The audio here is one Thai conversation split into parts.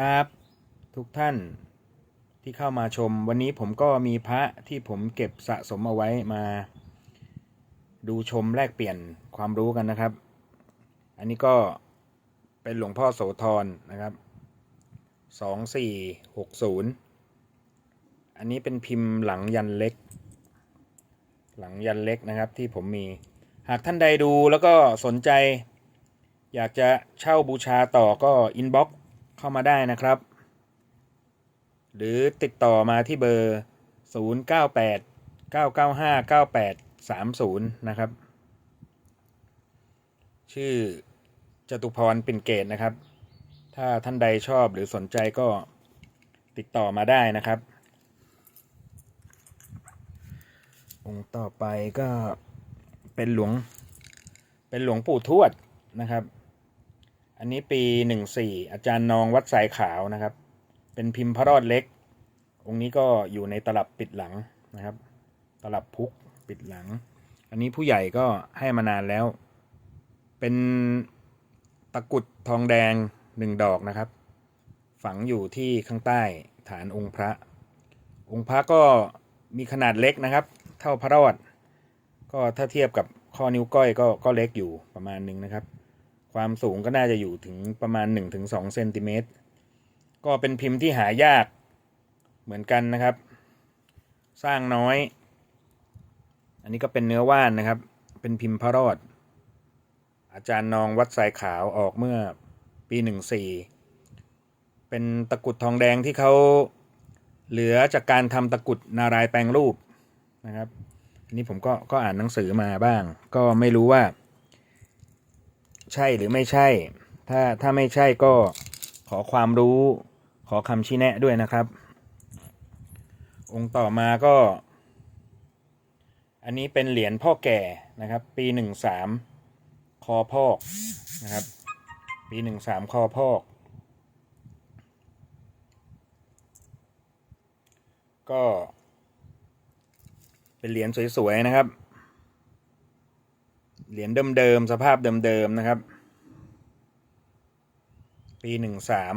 ครับทุกท่านที่เข้ามาชม วันนี้ผมก็มีพระที่ผมเก็บสะสมเอาไว้มา ดูชมแลกเปลี่ยนความรู้กันนะครับ อันนี้ก็เป็นหลวงพ่อโสธรนะครับสองสี่หกศูนย์อันนี้เป็นพิมพ์หลังยันเล็ก หลังยันเล็กนะครับที่ผมมี หากท่านใดดูแล้วก็สนใจ อยากจะเช่าบูชาต่อก็อินบ็อก เข้ามาได้นะครับ หรือติดต่อมาที่เบอร์ 098 995 9830 นะครับ ชื่อจตุพรปิ่นเกตนะครับ ถ้าท่านใดชอบหรือสนใจก็ติดต่อมาได้นะครับ องค์ต่อไปก็เป็นหลวง เป็นหลวงปู่ทวดนะครับ อันนี้ปีหนึ่งสี่อาจารย์นองวัดสายขาวนะครับ เป็นพิมพ์พระรอดเล็ก องค์นี้ก็อยู่ในตลับปิดหลังนะครับ ตลับพุกปิดหลัง อันนี้ผู้ใหญ่ก็ให้มานานแล้ว เป็นตะกรุดทองแดงหนึ่งดอกนะครับ ฝังอยู่ที่ข้างใต้ฐานองค์พระ องค์พระก็มีขนาดเล็กนะครับ เท่าพระรอด ก็ถ้าเทียบกับข้อนิ้วก้อยก็ก็เล็กอยู่ประมาณหนึ่งนะครับ ความสูงก็น่าจะอยู่ถึงประมาณ 1-2เซนติเมตรก็เป็นพิมพ์ที่หายากเหมือนกันนะครับ สร้างน้อย อันนี้ก็เป็นเนื้อว่านนะครับ เป็นพิมพ์พระรอด อาจารย์นองวัดสายขาวออกเมื่อปี14เป็นตะกุดทองแดงที่เขาเหลือจากการทำตะกุดนารายแปลงรูปนะครับ อันนี้ผมก็ก็อ่านหนังสือมาบ้าง ก็ไม่รู้ว่า ใช่หรือไม่ใช่ ถ้าถ้าไม่ใช่ก็ขอความรู้ ขอคำชี้แนะด้วยนะครับ องค์ต่อมาก็ อันนี้เป็นเหรียญพ่อแก่นะครับ ปีหนึ่งสามคอพอกนะครับ ปีหนึ่งสามคอพอก ก็ เป็นเหรียญสวยๆนะครับ เหรียญเดิมๆสภาพเดิมๆนะครับ ปีหนึ่งสาม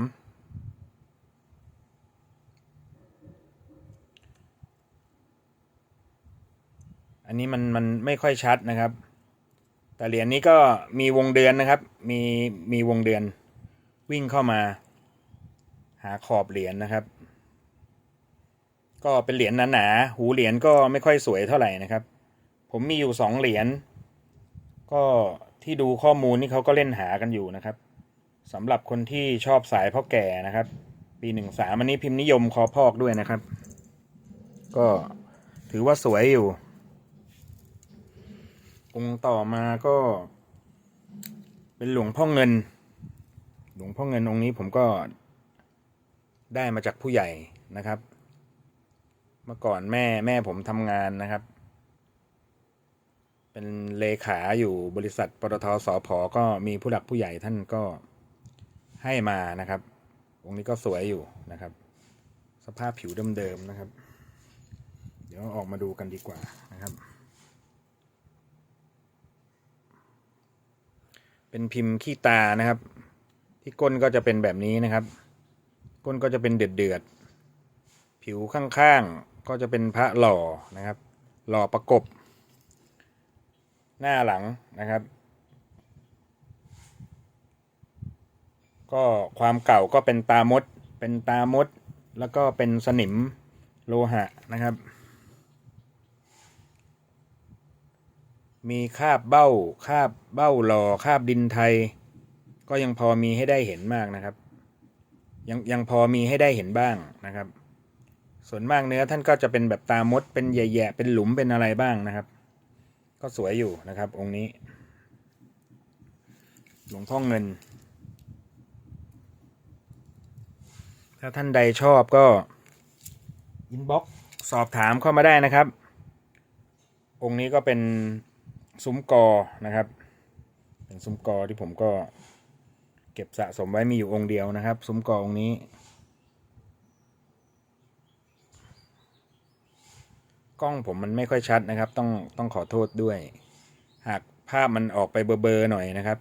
อันนี้มันมันไม่ค่อยชัดนะครับ แต่เหรียญนี้ก็มีวงเดือนนะครับ มีมีวงเดือนวิ่งเข้ามา หาขอบเหรียญนะครับ ก็เป็นเหรียญหนาๆหูเหรียญก็ไม่ค่อยสวยเท่าไหร่นะครับ ผมมีอยู่สองเหรียญ ก็ที่ดูข้อมูลนี่เขาก็เล่นหากันอยู่นะครับสำหรับคนที่ชอบสายพ่อแก่นะครับ ปีหนึ่งสามอันนี้พิมพ์นิยมคอพอกด้วยนะครับ ก็ถือว่าสวยอยู่องค์ต่อมาก็ เป็นหลวงพ่อเงิน หลวงพ่อเงินองค์นี้ผมก็ได้มาจากผู้ใหญ่นะครับ เมื่อก่อนแม่แม่ผมทำงานนะครับ เป็นเลขาอยู่บริษัทปตทสพก็มีผู้หลักผู้ใหญ่ท่านก็ให้มานะครับองค์นี้ก็สวยอยู่นะครับ สภาพผิวเดิมๆนะครับ เดี๋ยวออกมาดูกันดีกว่านะครับ เป็นพิมพ์ขี้ตานะครับ ที่ก้นก็จะเป็นแบบนี้นะครับ ก้นก็จะเป็นเดือดเดือดๆผิวข้างๆก็จะเป็นพระหล่อนะครับ หล่อประกบ หน้าหลังนะครับ ก็ความเก่าก็เป็นตามด เป็นตามด แล้วก็เป็นสนิมโลหะนะครับ มีคาบเบ้าคาบเบ้าหล่อคาบดินไทย ก็ยังพอมีให้ได้เห็นมากนะครับ ยังยังพอมีให้ได้เห็นบ้างนะครับ ส่วนมากเนื้อท่านก็จะเป็นแบบตามดเป็นแย่ๆเป็นหลุมเป็นอะไรบ้างนะครับ ก็สวยอยู่นะครับ องค์นี้ หลวงพ่อเงิน ถ้าท่านใดชอบก็อินบ็อกสอบถามเข้ามาได้นะครับ องค์นี้ก็เป็นซุ้มกอนะครับ เป็นซุ้มกอที่ผมก็เก็บสะสมไว้มีอยู่องค์เดียวนะครับ ซุ้มกอองค์นี้ กล้องผมมันไม่ค่อยชัดนะครับ ต้องต้องขอโทษด้วย หากภาพมันออกไปเบลอๆหน่อยนะครับ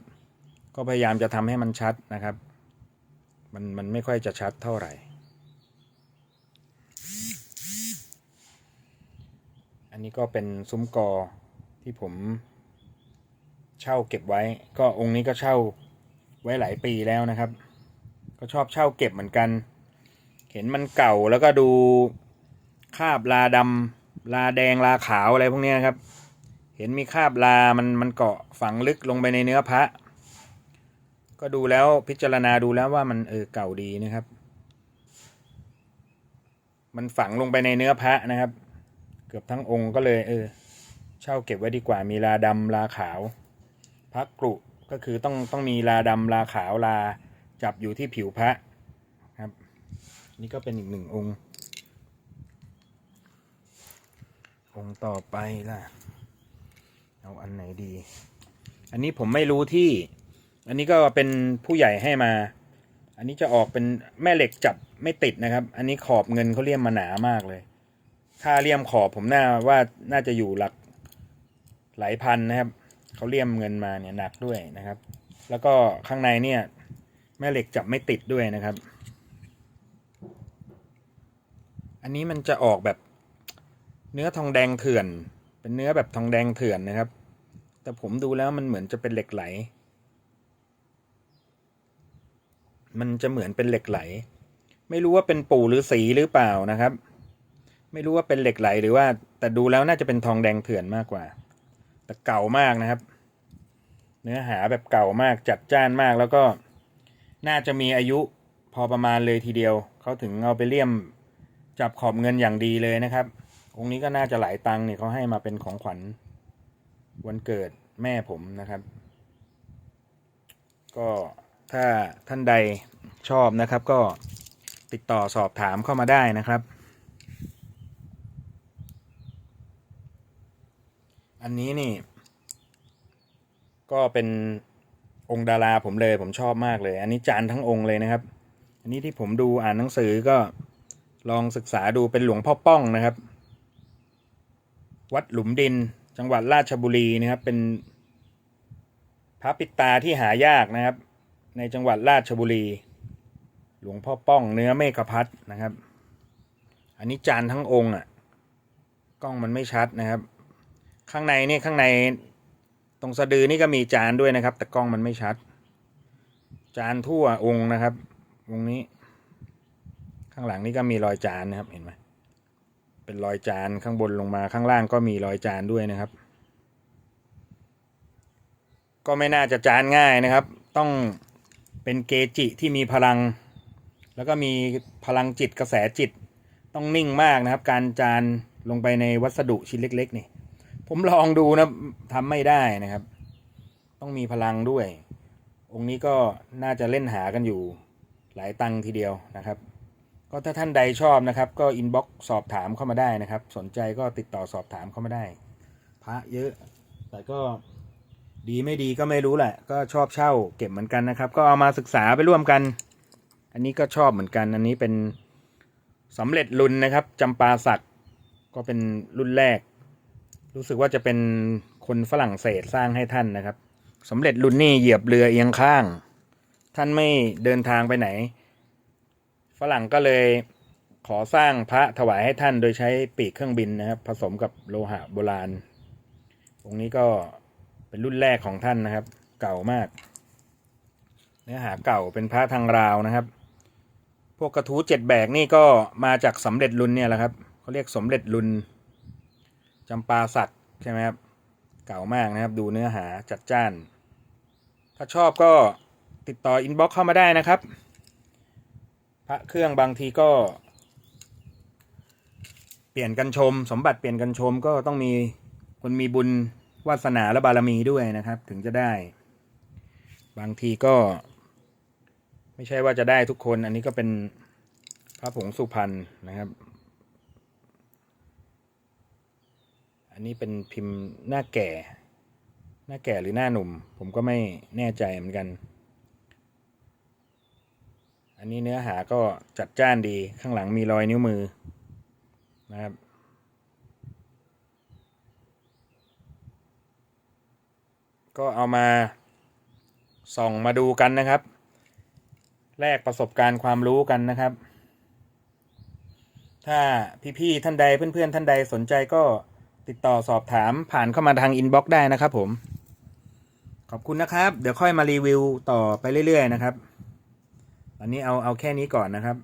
ก็พยายามจะทำให้มันชัดนะครับ มันมันไม่ค่อยจะชัดเท่าไหร่อันนี้ก็เป็นซุ้มกอที่ผมเช่าเก็บไว้ ก็องค์นี้ก็เช่าไว้หลายปีแล้วนะครับ ก็ชอบเช่าเก็บเหมือนกัน เห็นมันเก่าแล้วก็ดูคาบลาดำ ลาแดงลาขาวอะไรพวกนี้ครับ เห็นมีคราบลามันมันเกาะฝังลึกลงไปในเนื้อพระ ก็ดูแล้วพิจารณาดูแล้วว่ามันเออเก่าดีนะครับ มันฝังลงไปในเนื้อพระนะครับ เกือบทั้งองค์ก็เลยเออ เช่าเก็บไว้ดีกว่ามีลาดำลาขาวพระกรุก็คือต้องต้องมีลาดำลาขาวลาจับอยู่ที่ผิวพระครับ นี่ก็เป็นอีกหนึ่งองค์ องค์ต่อไปล่ะ เอาอันไหนดี อันนี้ผมไม่รู้ที่ อันนี้ก็เป็นผู้ใหญ่ให้มา อันนี้จะออกเป็นแม่เหล็กจับไม่ติดนะครับ อันนี้ขอบเงินเขาเลี่ยมมาหนามากเลย ค่าเลี่ยมขอบผมน่าว่าน่าจะอยู่หลักหลายพันนะครับ เขาเลี่ยมเงินมาเนี่ยหนักด้วยนะครับ แล้วก็ข้างในเนี่ย แม่เหล็กจับไม่ติดด้วยนะครับ อันนี้มันจะออกแบบ เนื้อทองแดงเถื่อน เป็นเนื้อแบบทองแดงเถื่อนนะครับ แต่ผมดูแล้วมันเหมือนจะเป็นเหล็กไหล มันจะเหมือนเป็นเหล็กไหล ไม่รู้ว่าเป็นปู่หรือสีหรือเปล่านะครับ ไม่รู้ว่าเป็นเหล็กไหลหรือว่า แต่ดูแล้วน่าจะเป็นทองแดงเถื่อนมากกว่า แต่เก่ามากนะครับ เนื้อหาแบบเก่ามากจัดจ้านมากแล้วก็น่าจะมีอายุพอประมาณเลยทีเดียว เขาถึงเอาไปเลี่ยมจับขอบเงินอย่างดีเลยนะครับ องค์นี้ก็น่าจะหลายตังค์เนี่ยเขาให้มาเป็นของขวัญวันเกิดแม่ผมนะครับ ก็ถ้าท่านใดชอบนะครับ ก็ติดต่อสอบถามเข้ามาได้นะครับ อันนี้นี่ ก็เป็นองค์ดาราผมเลยผมชอบมากเลย อันนี้จานทั้งองค์เลยนะครับ อันนี้ที่ผมดูอ่านหนังสือก็ลองศึกษาดูเป็นหลวงพ่อป้องนะครับ วัดหลุมดิน จังหวัดราชบุรีนะครับ เป็นพระปิตาที่หายากนะครับ ในจังหวัดราชบุรี หลวงพ่อป้องเนื้อเมฆพัดนะครับ อันนี้จานทั้งองค์อะ กล้องมันไม่ชัดนะครับ ข้างในนี่ข้างในตรงสะดือนี่ก็มีจานด้วยนะครับ แต่กล้องมันไม่ชัด จานทั่วองค์นะครับองค์นี้ ข้างหลังนี่ก็มีรอยจานนะครับเห็นไหม เป็นรอยจานข้างบนลงมาข้างล่างก็มีรอยจานด้วยนะครับ ก็ไม่น่าจะจานง่ายนะครับ ต้องเป็นเกจิที่มีพลัง แล้วก็มีพลังจิตกระแสจิต ต้องนิ่งมากนะครับ การจานลงไปในวัสดุชิ้นเล็ก ๆ นี่ ผมลองดูนะทำไม่ได้นะครับ ต้องมีพลังด้วย องค์นี้ก็น่าจะเล่นหากันอยู่หลายตังทีเดียวนะครับ ก็ถ้าท่านใดชอบนะครับ ก็อินบ็อกสอบถามเข้ามาได้นะครับ สนใจก็ติดต่อสอบถามเข้ามาได้ พระเยอะ แต่ก็ดีไม่ดีก็ไม่รู้แหละ ก็ชอบเช่าเก็บเหมือนกันนะครับ ก็เอามาศึกษาไปร่วมกัน อันนี้ก็ชอบเหมือนกัน อันนี้เป็นสำเร็จรุ่นนะครับจำปาสักก็เป็นรุ่นแรก รู้สึกว่าจะเป็นคนฝรั่งเศสสร้างให้ท่านนะครับสำเร็จรุ่นนี่เหยียบเรือเอียงข้าง ท่านไม่เดินทางไปไหน ฝรั่งก็เลยขอสร้างพระถวายให้ท่านโดยใช้ปีกเครื่องบินนะครับ ผสมกับโลหะโบราณ องค์นี้ก็เป็นรุ่นแรกของท่านนะครับ เก่ามาก เนื้อหาเก่าเป็นพระทางราวนะครับ พวกกระทู้เจ็ดแบกนี่ก็มาจากสำเร็จรุนเนี่ยแหละครับเขาเรียกสมเร็จรุนจำปาสักใช่ไหมครับ เก่ามากนะครับ ดูเนื้อหาจัดจ้าน ถ้าชอบก็ติดต่ออินบ็อกเข้ามาได้นะครับ พระเครื่องบางทีก็ เปลี่ยนกันชม สมบัติเปลี่ยนกันชมก็ต้องมีคนมีบุญวาสนาและบารมีด้วยนะครับ ถึงจะได้ บางทีก็ ไม่ใช่ว่าจะได้ทุกคน อันนี้ก็เป็นพระผงสุพรรณนะครับ อันนี้เป็นพิมพ์หน้าแก่ หน้าแก่หรือหน้าหนุ่ม ผมก็ไม่แน่ใจเหมือนกัน อันนี้เนื้อหาก็จัดจ้านดีข้างหลังมีรอยนิ้วมือนะครับก็เอามาส่องมาดูกันนะครับ แลกประสบการณ์ความรู้กันนะครับ ถ้าพี่ๆท่านใดเพื่อนๆท่านใดสนใจก็ติดต่อสอบถามผ่านเข้ามาทางอินบ็อกซ์ได้นะครับผม ขอบคุณนะครับ เดี๋ยวค่อยมารีวิวต่อไปเรื่อยๆนะครับ อันนี้เอาเอาแค่นี้ก่อนนะครับ